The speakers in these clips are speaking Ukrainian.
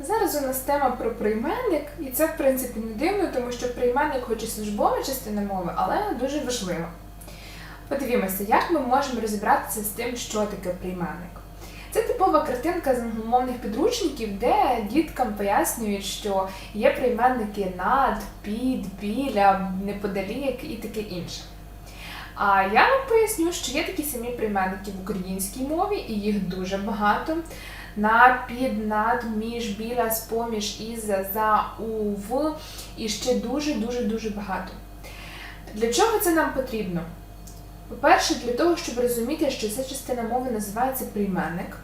Зараз у нас тема про прийменник, і це в принципі не дивно, тому що прийменник хоч і службова частина мови, але дуже важлива. Подивімося, як ми можемо розібратися з тим, що таке прийменник. Це типова картинка з англомовних підручників, де діткам пояснюють, що є прийменники над, під, біля, неподалік і таке інше. А я вам поясню, що є такі самі прийменники в українській мові, і їх дуже багато. На, під, над, між, біля, з-поміж, із, за, у, в і ще дуже-дуже-дуже багато. Для чого це нам потрібно? По-перше, для того, щоб розуміти, що ця частина мови називається прийменник.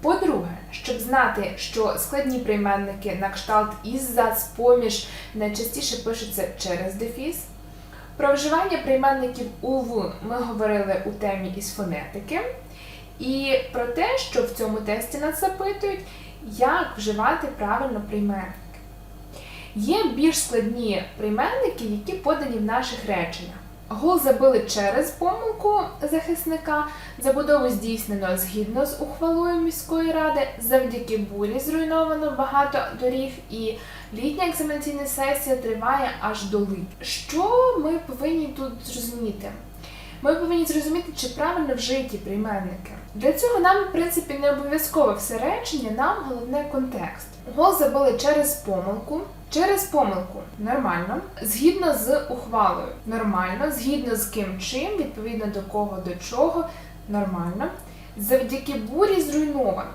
По-друге, щоб знати, що складні прийменники на кшталт із, за, з-поміж найчастіше пишуться через дефіс. Про вживання прийменників УВ ми говорили у темі із фонетики. І про те, що в цьому тесті нас запитують, як вживати правильно прийменники. Є більш складні прийменники, які подані в наших реченнях. Гол забили через помилку захисника, забудову здійснено згідно з ухвалою міської ради, завдяки бурі зруйновано багато доріг, і літня екзаменаційна сесія триває аж до липня. Що ми повинні тут зрозуміти? Ми повинні зрозуміти, чи правильно вжиті прийменники. Для цього нам, в принципі, не обов'язково все речення, нам головне контекст. Гол забили через помилку. Через помилку нормально, згідно з ухвалою нормально, згідно з ким чим, відповідно до кого до чого нормально. Завдяки бурі зруйновано.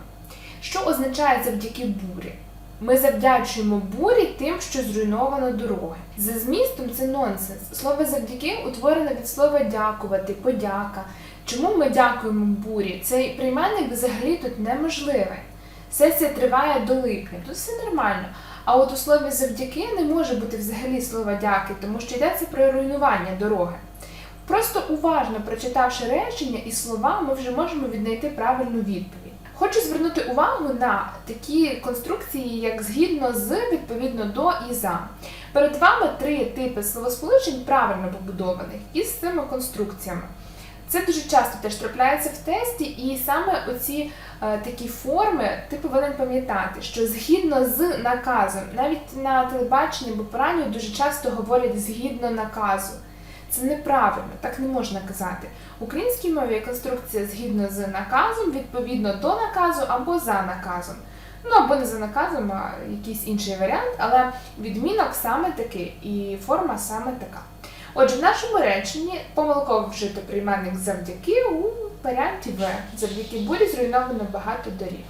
Що означає завдяки бурі? Ми завдячуємо бурі тим, що зруйновано дороги. За змістом це нонсенс. Слово завдяки утворене від слова дякувати, подяка. Чому ми дякуємо бурі? Цей прийменник взагалі тут неможливий. Сесія триває до липня, тут все нормально. А от у слові завдяки не може бути взагалі слова дяки, тому що йдеться про руйнування дороги. Просто уважно прочитавши речення і слова, ми вже можемо віднайти правильну відповідь. Хочу звернути увагу на такі конструкції, як згідно з, відповідно до і за. Перед вами три типи словосполучень правильно побудованих із цими конструкціями. Це дуже часто теж трапляється в тесті, і саме оці е, такі форми ти повинен пам'ятати, що згідно з наказом, навіть на телебаченні або по дуже часто говорять згідно наказу. Це неправильно, так не можна казати. В українській мові конструкція згідно з наказом, відповідно до наказу або за наказом. Ну або не за наказом, а якийсь інший варіант, але відмінок саме такий і форма саме така. Отже, в нашому реченні помилково вжито прийменник завдяки у варіанті В. Завдяки бурі зруйновано багато доріг.